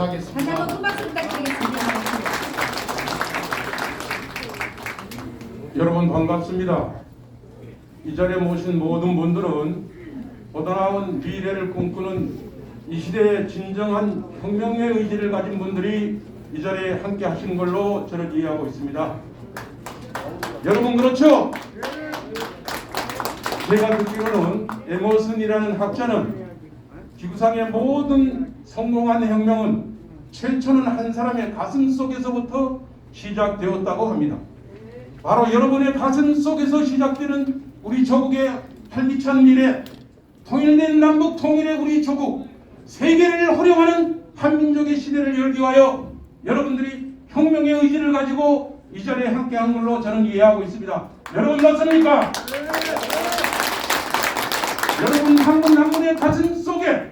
다시 한번 감사하겠습니다. 큰 박수 부탁드리겠습니다. 여러분 반갑습니다. 이 자리에 모신 모든 분들은 보다 나은 미래를 꿈꾸는 이 시대의 진정한 혁명의 의지를 가진 분들이 이 자리에 함께 하신 걸로 저는 이해하고 있습니다. 여러분 그렇죠? 제가 듣기로는 에머슨이라는 학자는 지구상의 모든 성공한 혁명은 최초는 한 사람의 가슴 속에서부터 시작되었다고 합니다. 바로 여러분의 가슴 속에서 시작되는 우리 조국의 활기찬 미래, 통일된 남북 통일의 우리 조국, 세계를 호령하는 한민족의 시대를 열기 위하여 여러분들이 혁명의 의지를 가지고 이 자리에 함께한 걸로 저는 이해하고 있습니다. 여러분 맞습니까? 여러분 한 분 한 분의 가슴 속에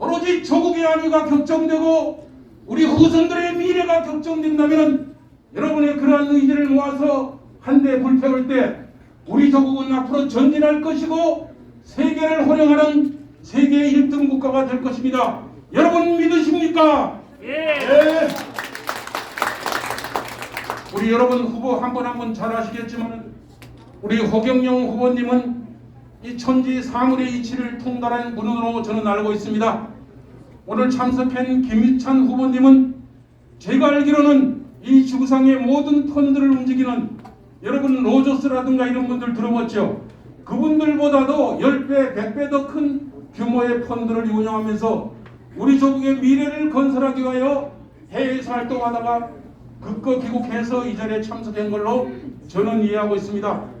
오로지 조국의 안위가 결정되고 우리 후손들의 미래가 결정된다면 여러분의 그러한 의지를 모아서 한데 불태울 때 우리 조국은 앞으로 전진할 것이고 세계를 호령하는 세계 1등 국가가 될 것입니다. 여러분 믿으십니까? 예. 우리 여러분 후보 한 분 한 분 잘 아시겠지만 우리 호경영 후보님은 이 천지 사물의 이치를 통달한 분으로 저는 알고 있습니다. 오늘 참석한 김희찬 후보님은 제가 알기로는 이 지구상의 모든 펀드를 움직이는 여러분 로저스라든가 이런 분들 들어봤죠? 그분들보다도 10배, 100배 더 큰 규모의 펀드를 운영하면서 우리 조국의 미래를 건설하기 위하여 해외에서 활동하다가 극거 귀국해서 이 자리에 참석한 걸로 저는 이해하고 있습니다.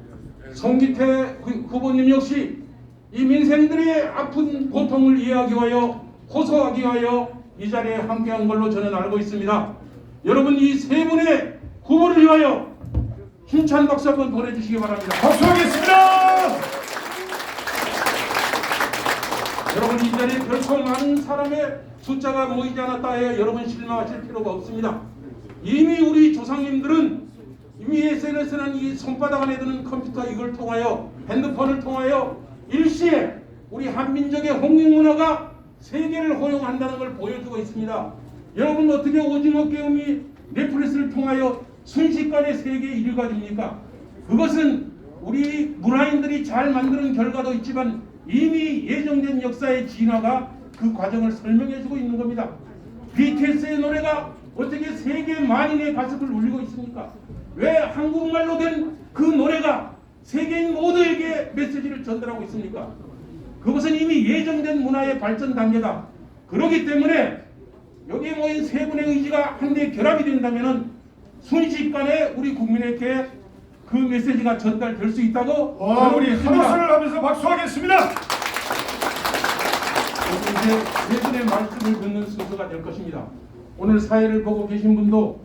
송기태 후- 후보님 역시 이 민생들의 아픈 고통을 이해하기 위하여 호소하기 위하여 이 자리에 함께한 걸로 저는 알고 있습니다. 여러분 이 세 분의 후보를 위하여 힘찬 박수 한번 보내주시기 바랍니다. 박수하겠습니다. 여러분 이 자리에 결코 많은 사람의 숫자가 모이지 않았다 해 여러분 실망하실 필요가 없습니다. 이미 우리 조상님들은 이 손바닥 안에 드는 컴퓨터 이걸 통하여 핸드폰을 통하여 일시에 우리 한민족의 홍익 문화가 세계를 호용한다는 걸 보여주고 있습니다. 여러분 어떻게 오징어 게임이 넷플릭스를 통하여 순식간에 세계 1위가 됩니까? 그것은 우리 문화인들이 잘 만드는 결과도 있지만 이미 예정된 역사의 진화가 그 과정을 설명해주고 있는 겁니다. BTS의 노래가 어떻게 세계 만인의 가슴을 울리고 있습니까? 왜 한국말로 된 그 노래가 세계인 모두에게 메시지를 전달하고 있습니까? 그것은 이미 예정된 문화의 발전 단계다. 그렇기 때문에 여기에 모인 세 분의 의지가 한데 결합이 된다면 순식간에 우리 국민에게 그 메시지가 전달될 수 있다고 와, 저는 우리. 한호수를 하면서 박수하겠습니다. 이제 세 분의 말씀을 듣는 순서가 될 것입니다. 오늘 사회를 보고 계신 분도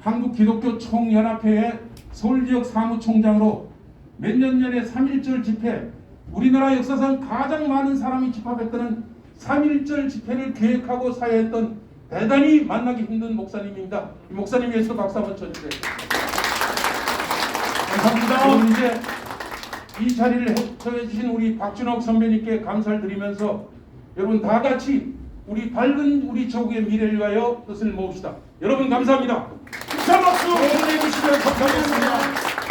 한국 기독교 총연합회의 서울 지역 사무총장으로 몇 년 전에 3.1절 집회 우리나라 역사상 가장 많은 사람이 집합했다는 3.1절 집회를 계획하고 사회했던 대단히 만나기 힘든 목사님입니다. 이 목사님 위해서 박수 한번 쳐주세요. 감사합니다. 오늘 이제 이 자리를 처해 주신 우리 박준옥 선배님께 감사를 드리면서 여러분 다 같이 우리 밝은 우리 조국의 미래를 위하여 뜻을 모읍시다. 여러분 감사합니다. 자 박수 보내주시면 감사하겠습니다.